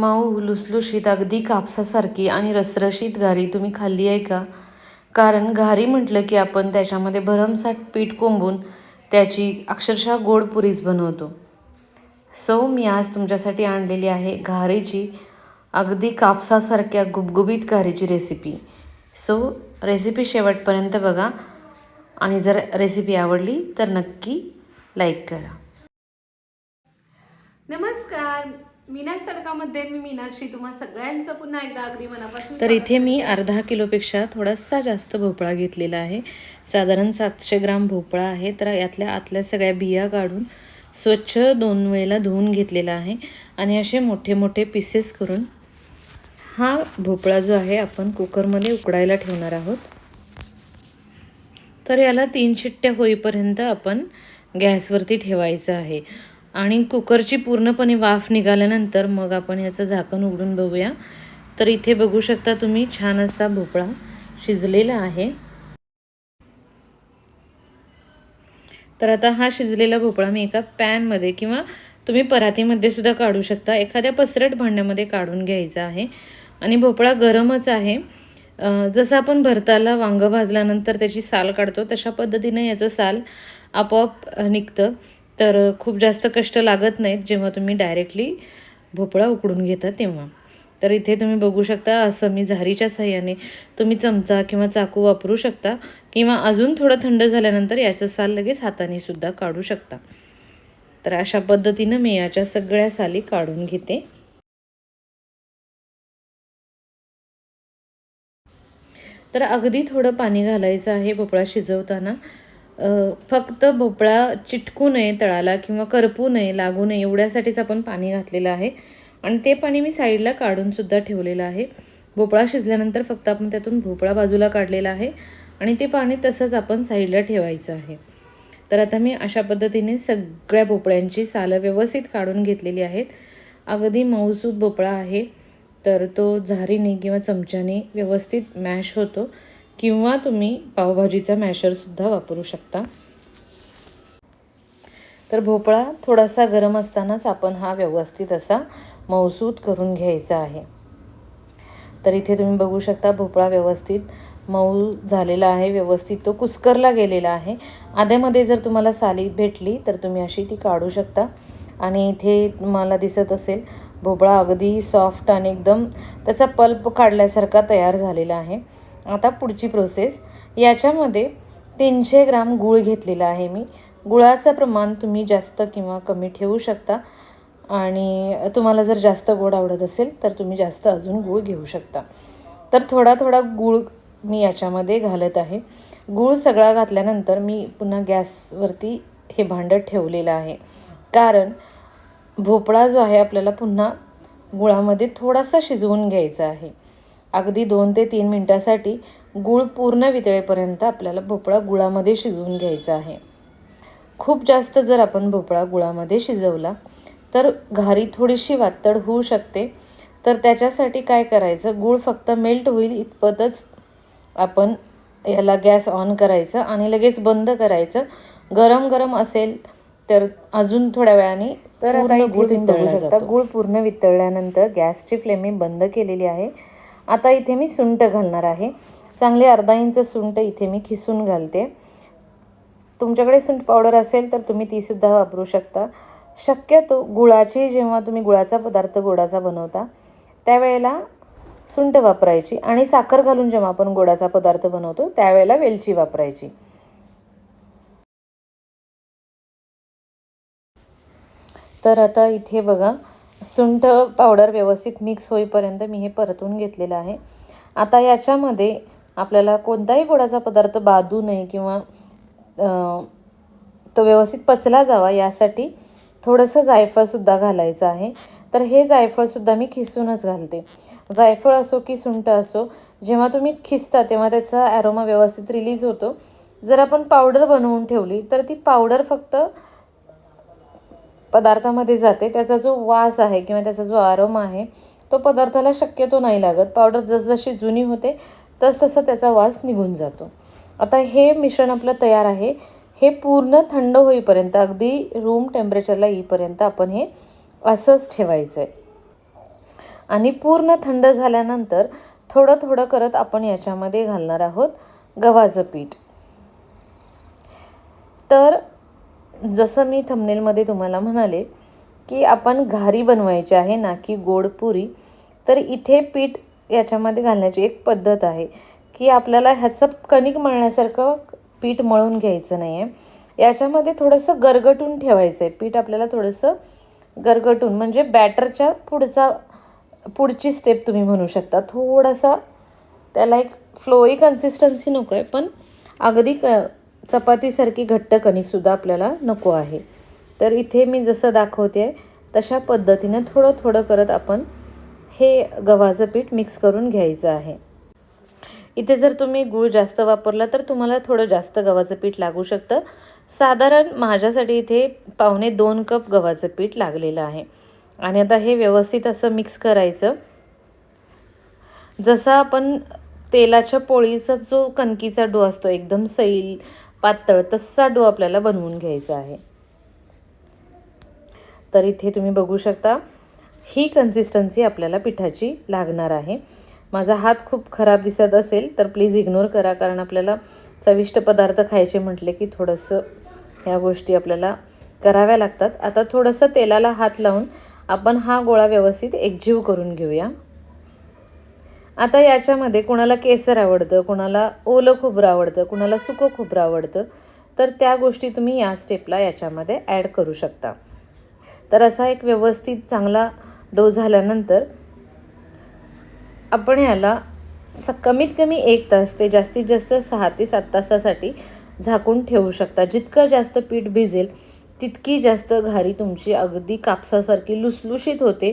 मऊ लुसलुशीत अगदी कापसासारखी आणि रसरशीत घारी तुम्ही खाल्ली आहे का? कारण घारी म्हटलं की आपण त्याच्यामध्ये भरमसाठ पीठ कोंबून त्याची अक्षरशः गोड पुरीच बनवतो. सो मी आज तुमच्यासाठी आणलेली आहे घारीची अगदी कापसासारख्या गुबगुबीत घारीची रेसिपी. सो रेसिपी शेवटपर्यंत बघा आणि जर रेसिपी आवडली तर नक्की लाईक करा. नमस्कार. मीनाच तडकामध्ये मी मीनाक्षी तुम्हा सगळ्यांचं पुन्हा एकदा अगदी मनापासून तर इथे मी अर्धा किलोपेक्षा थोडासा जास्त भोपळा घेतलेला आहे. साधारण सातशे ग्राम भोपळा आहे. तर यातल्या आतल्या सगळ्या बिया काढून स्वच्छ दोन वेळेला धुवून घेतलेला आहे. आणि असे मोठे मोठे पीसेस करून हा भोपळा जो आहे आपण कुकरमध्ये उकडायला ठेवणार आहोत. तर याला तीन शिट्ट्या होईपर्यंत आपण गॅसवरती ठेवायचं आहे. आणि कुकरची पूर्णपणे वाफ निघाल्यानंतर मग आपण याचं झाकण उघडून बघूया. तर इथे बघू शकता तुम्ही छान असा भोपळा शिजलेला आहे. तर आता हा शिजलेला भोपळा मी एका पॅनमध्ये किंवा तुम्ही परातीमध्ये सुद्धा काढू शकता. एखाद्या पसरट भांड्यामध्ये काढून घ्यायचा आहे. आणि भोपळा गरमच आहे. जसं आपण भरताला वांगं भाजल्यानंतर त्याची साल काढतो तशा पद्धतीने याचं साल आपोआप निघतं. तर खूप जास्त कष्ट लागत नाहीत जेव्हा तुम्ही डायरेक्टली भोपळा उकडून घेता तेव्हा. तर इथे तुम्ही बघू शकता असं मी झारीच्या साह्याने तुम्ही चमचा किंवा चाकू वापरू शकता किंवा अजून थोडं थंड झाल्यानंतर याचं साल लगेच हाताने सुद्धा काढू शकता. तर अशा पद्धतीनं मी याच्या सगळ्या साली काढून घेते. तर अगदी थोडं पाणी घालायचं आहे भोपळा शिजवताना. फक्त भोपळा चिटकू नये तळाला किंवा करपू नये लागू नये एवढ्यासाठीच आपण पाणी घातलेलं आहे. आणि ते पाणी मी साईडला काढूनसुद्धा ठेवलेलं आहे. भोपळा शिजल्यानंतर फक्त आपण त्यातून भोपळा बाजूला काढलेला आहे आणि ते पाणी तसंच आपण साईडला ठेवायचं आहे. तर आता मी अशा पद्धतीने सगळ्या भोपळ्यांची सालं व्यवस्थित काढून घेतलेली आहेत. अगदी मऊसूत भोपळा आहे. तर तो झारीने किंवा चमच्याने व्यवस्थित मॅश होतो. किंवा तुम्ही पावभाजीचा मॅशरसुद्धा वापरू शकता. तर भोपळा थोडासा गरम असतानाच आपण हा व्यवस्थित असा मऊसूत करून घ्यायचा आहे. तर इथे तुम्ही बघू शकता भोपळा व्यवस्थित मऊ झालेला आहे व्यवस्थित तो कुस्करला गेलेला आहे. आध्यामध्ये जर तुम्हाला साली भेटली तर तुम्ही अशी ती काढू शकता. आणि इथे तुम्हाला दिसत असेल भोपळा अगदी सॉफ्ट आणि एकदम त्याचा पल्प काढल्यासारखा तयार झालेला आहे. आता पुढची प्रोसेस याच्यामध्ये तीनशे ग्राम गूळ घेतलेला आहे मी. गुळाचं प्रमाण तुम्ही जास्त किंवा कमी ठेवू शकता. आणि तुम्हाला जर जास्त गोड आवडत असेल तर तुम्ही जास्त अजून गूळ घेऊ शकता. तर थोडा थोडा गूळ मी याच्यामध्ये घालत आहे. गूळ सगळा घातल्यानंतर मी पुन्हा गॅसवरती हे भांडं ठेवलेलं आहे. कारण भोपळा जो आहे आपल्याला पुन्हा गुळामध्ये थोडासा शिजवून घ्यायचा आहे. अगदी दोन ते तीन मिनटासाठी गूळ पूर्ण वितळेपर्यंत आपल्याला भोपळा गुळामध्ये शिजवून घ्यायचा आहे. खूप जास्त जर आपण भोपळा गुळामध्ये शिजवला तर घारी थोडीशी वातड होऊ शकते. तर त्याच्यासाठी काय करायचं गूळ फक्त मेल्ट होईल इतपतच आपण याला गॅस ऑन करायचं आणि लगेच बंद करायचं. गरम गरम असेल तर अजून थोड्या वेळाने तर आता तुम्ही बघू शकता गूळ पूर्ण वितळल्यानंतर गॅसची फ्लेम मी बंद केलेली आहे. आता इथे मी सुंठ घालणार आहे. चांगले अर्धा इंच सुंट इथे मी खिसून घालते. तुमच्याकडे सुंट पावडर असेल तर तुम्ही तीसुद्धा वापरू शकता. शक्यतो गुळाची जेव्हा तुम्ही गुळाचा पदार्थ गोडाचा बनवता त्यावेळेला सुंट वापरायची आणि साखर घालून जेव्हा आपण गोडाचा पदार्थ बनवतो त्यावेळेला वेलची वापरायची. तर आता इथे बघा सुंठ पावडर व्यवस्थित मिक्स होईपर्यंत मी हे परतून घेतलेलं आहे. आता याच्यामध्ये आपल्याला कोणताही गोडाचा पदार्थ बाधू नये किंवा तो व्यवस्थित पचला जावा यासाठी थोडंसं जायफळसुद्धा घालायचं आहे. तर हे जायफळसुद्धा मी खिसूनच घालते. जायफळ असो की सुंठ असो जेव्हा तुम्ही खिसता तेव्हा त्याचा ॲरोमा व्यवस्थित रिलीज होतो. जर आपण पावडर बनवून ठेवली तर ती पावडर फक्त पदार्थामध्ये जाते त्याचा जो वास आहे किंवा त्याचा जो आरोम आहे तो पदार्थाला शक्यतो नाही लागत. पावडर जसजशी जुनी होते तसतसा त्याचा वास निघून जातो. आता हे मिश्रण आपलं तयार आहे. हे पूर्ण थंड होईपर्यंत अगदी रूम टेम्परेचरला येईपर्यंत आपण हे असंच ठेवायचं आहे आणि पूर्ण थंड झाल्यानंतर थोडं थोडं करत आपण याच्यामध्ये घालणार आहोत गव्हाचं पीठ. तर जसं मी थंबनेलमध्ये तुम्हाला म्हणाले की आपण घारी बनवायची आहे ना की गोड पुरी तर इथे पीठ याच्यामध्ये घालण्याची एक पद्धत आहे की आपल्याला ह्याचं कणिक मळण्यासारखं पीठ मळून घ्यायचं नाही आहे याच्यामध्ये थोडंसं गरगटून ठेवायचं आहे पीठ आपल्याला थोडंसं गरगटून म्हणजे बॅटरच्या पुढचा पुढची स्टेप तुम्ही म्हणू शकता. थोडासा त्याला एक फ्लोई कन्सिस्टन्सी नको आहे पण अगदी क चपातीसारखी घट्ट कणिकसुद्धा आपल्याला नको आहे. तर इथे मी जसं दाखवते आहे तशा पद्धतीनं थोडं थोडं करत आपण हे गव्हाचं पीठ मिक्स करून घ्यायचं आहे. इथे जर तुम्ही गूळ जास्त वापरला तर तुम्हाला थोडं जास्त गव्हाचं पीठ लागू शकतं. साधारण माझ्यासाठी इथे पावणे दोन कप गव्हाचं पीठ लागलेलं आहे. आणि आता हे व्यवस्थित असं मिक्स करायचं. जसा आपण तेलाच्या पोळीचा जो कणकीचा डो असतो एकदम सैल पातळ तसा डो आपल्याला बनवून घ्यायचा आहे. तर इथे तुम्ही बघू शकता ही कन्सिस्टन्सी आपल्याला पिठाची लागणार आहे. माझा हात खूप खराब दिसत असेल तर प्लीज इग्नोर करा कारण आपल्याला चविष्ट पदार्थ खायचे म्हटले की थोडंसं ह्या गोष्टी आपल्याला कराव्या लागतात. आता थोडंसं तेलाला हात लावून आपण हा गोळा व्यवस्थित एकजीव करून घेऊया. आता याच्यामध्ये कोणाला केसर आवडतं कोणाला ओलं खोबरं आवडतं कुणाला सुकं खोबरं आवडतं तर त्या गोष्टी तुम्ही या स्टेपला याच्यामध्ये ॲड करू शकता. तर असा एक व्यवस्थित चांगला डो झाल्यानंतर आपण याला स कमीत कमी एक तास ते जास्तीत जास्त सहा ते सात तासासाठी झाकून ठेवू शकता. जितकं जास्त पीठ भिजेल तितकी जास्त घारी तुमची अगदी कापसासारखी लुसलुशीत होते.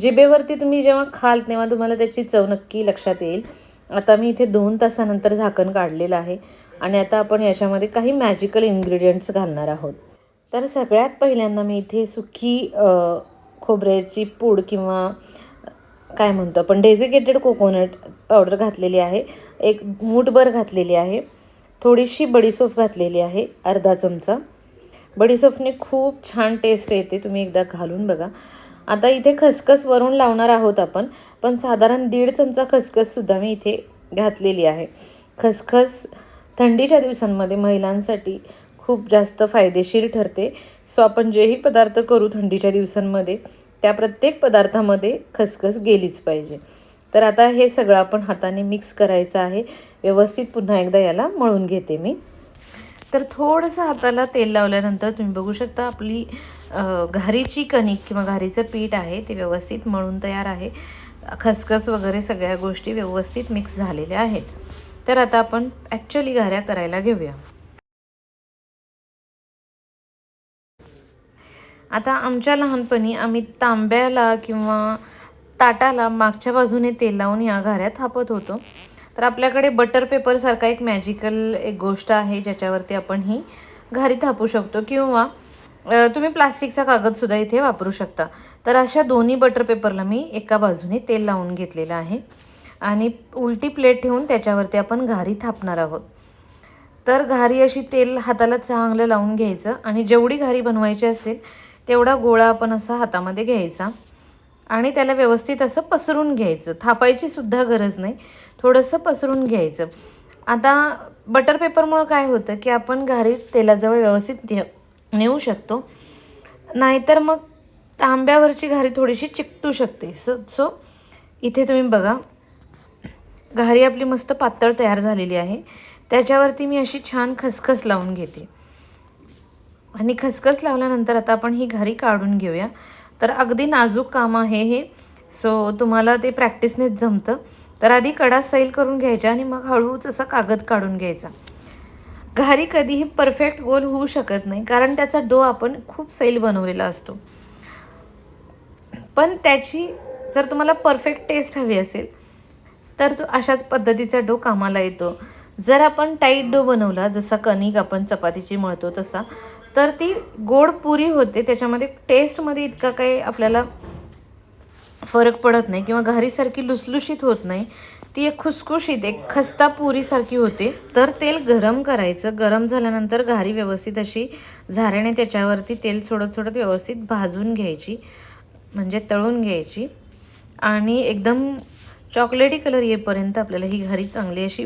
जिबेवरती तुम्ही जेव्हा खाल तेव्हा तुम्हाला त्याची चव नक्की लक्षात येईल. आता मी इथे दोन तासानंतर झाकण काढलेलं आहे आणि आता आपण याच्यामध्ये काही मॅजिकल इन्ग्रेडियंट्स घालणार आहोत. तर सगळ्यात पहिल्यांदा मी इथे सुकी खोबऱ्याची पूड किंवा काय म्हणतो आपण डेझिकेटेड कोकोनट पावडर घातलेली आहे. एक मूठभर घातलेली आहे. थोडीशी बडीसोफ घातलेली आहे अर्धा चमचा. बडीसोफने खूप छान टेस्ट येते तुम्ही एकदा घालून बघा. आता इथे खसखस वरून लावणार आहोत आपण पण साधारण दीड चमचा खसखससुद्धा मी इथे घातलेली आहे. खसखस थंडीच्या दिवसांमध्ये महिलांसाठी खूप जास्त फायदेशीर ठरते. सो आपण जेही पदार्थ करू थंडीच्या दिवसांमध्ये त्या प्रत्येक पदार्थामध्ये खसखस गेलीच पाहिजे. तर आता हे सगळं आपण हाताने मिक्स करायचं आहे. व्यवस्थित पुन्हा एकदा याला मळून घेते मी. तर थोडंसं हाताला तेल लावल्यानंतर तुम्ही बघू शकता आपली घारीची कणिक किंवा घारीचं पीठ आहे ते व्यवस्थित मळून तयार आहे. खसखस वगैरे सगळ्या गोष्टी व्यवस्थित मिक्स झालेल्या आहेत. तर आता आपण ॲक्च्युली घाऱ्या करायला घेऊया. आता आमच्या लहानपणी आम्ही तांब्याला किंवा ताटाला मागच्या बाजूने तेल लावून या घाऱ्या थापत होतो. तर आपल्याकडे बटर पेपरसारखा एक मॅजिकल एक गोष्ट आहे ज्याच्यावरती आपण ही घारी थापू शकतो किंवा तुम्ही प्लास्टिकचा कागदसुद्धा इथे वापरू शकता. तर अशा दोन्ही बटर पेपरला मी एका बाजूने तेल लावून घेतलेलं आहे आणि उलटी प्लेट ठेवून त्याच्यावरती आपण घारी थापणार आहोत. तर घारी अशी तेल हाताला चांगलं लावून घ्यायचं आणि जेवढी घारी बनवायची असेल तेवढा गोळा आपण असा हातामध्ये घ्यायचा. आणि त्याला व्यवस्थित असं पसरून घ्यायचं. थापायची सुद्धा गरज नाही. थोडंसं पसरून घ्यायचं. आता बटर पेपरमुळं काय होतं की आपण घारी तेलाजवळ व्यवस्थित नेऊ शकतो. नाहीतर मग तांब्यावरची घारी थोडीशी चिकटू शकते. स सो इथे तुम्ही बघा. घारी आपली मस्त पातळ तयार झालेली आहे. त्याच्यावरती मी अशी छान खसखस लावून घेते. आणि खसखस लावल्यानंतर आता आपण ही घारी काढून घेऊया. तर अगदी नाजूक काम आहे हे. सो तुम्हाला ते प्रॅक्टिसनेच जमतं. तर आधी कडा सैल करून घ्यायच्या आणि मग हळूच असा कागद काढून घ्यायचा. घारी कधीही परफेक्ट गोल होऊ शकत नाही कारण त्याचा डो आपण खूप सैल बनवलेला असतो. पण त्याची जर तुम्हाला परफेक्ट टेस्ट हवी असेल तर तो अशाच पद्धतीचा डो कामाला येतो. जर आपण टाईट डो बनवला जसा कणिक आपण चपातीची मळतो तसा तर ती गोड पुरी होते. त्याच्यामध्ये टेस्टमध्ये इतका काही आपल्याला फरक पडत नाही किंवा घारीसारखी लुसलुशीत होत नाही. ती एक खुसखुशीत एक खस्ता पुरीसारखी होते. तर तेल गरम करायचं. गरम झाल्यानंतर घारी व्यवस्थित अशी झाऱ्याने त्याच्यावरती तेल सोडत सोडत व्यवस्थित भाजून घ्यायची म्हणजे तळून घ्यायची. आणि एकदम चॉकलेटी कलर येईपर्यंत आपल्याला ही घारी चांगली अशी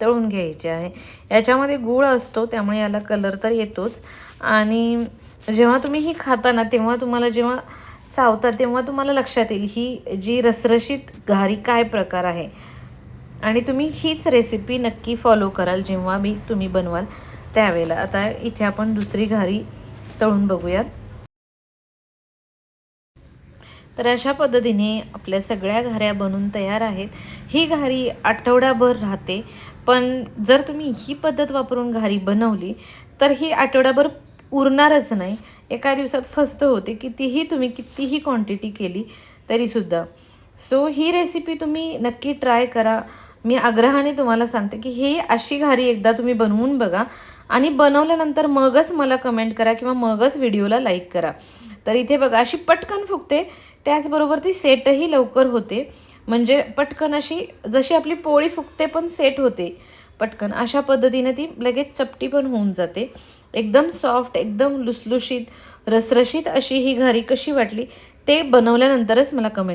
तळून घ्यायची आहे. याच्यामध्ये गूळ असतो त्यामुळे याला कलर तर येतोच. आणि जेव्हा तुम्ही ही खाता ना तेव्हा तुम्हाला जेव्हा चावता तेव्हा तुम्हाला लक्षात येईल ही जी रसरशीत घारी काय प्रकार आहे. आणि तुम्ही हीच रेसिपी नक्की फॉलो कराल जेव्हा मी तुम्ही बनवाल त्यावेळेला. आता इथे आपण दुसरी घारी तळून बघूयात. तर अशा पद्धतीने आपल्या सगळ्या घाऱ्या बनून तयार आहेत. ही घारी आठवडाभर राहते पण जर तुम्ही ही पद्धत वापरून घारी बनवली तर ही आठवडाभर उरणारच नाही. एका दिवसात फस्त होते. कितीही तुम्ही कितीही क्वांटिटी केली तरीसुद्धा. सो ही रेसिपी तुम्ही नक्की ट्राय करा. मी आग्रहाने तुम्हाला सांगते की ही अशी घारी एकदा तुम्ही बनवून बघा आणि बनवल्यानंतर मगच मला कमेंट करा किंवा मगच व्हिडिओला लाईक करा. तर इथे बघा अशी पटकन फुगते. त्याचबरोबर ती सेटही लवकर होते. म्हणजे पटकन अशी जशी आपली पोळी फुगते पण सेट होते. पटकन. अशा पद्धतीने ती लगेच चपटी पण होऊन जाते. एकदम सॉफ्ट एकदम लुसलुशीत रसरशीत अशी ही घारी कशी वाटली ते बनवल्यानंतरच मला कमेंट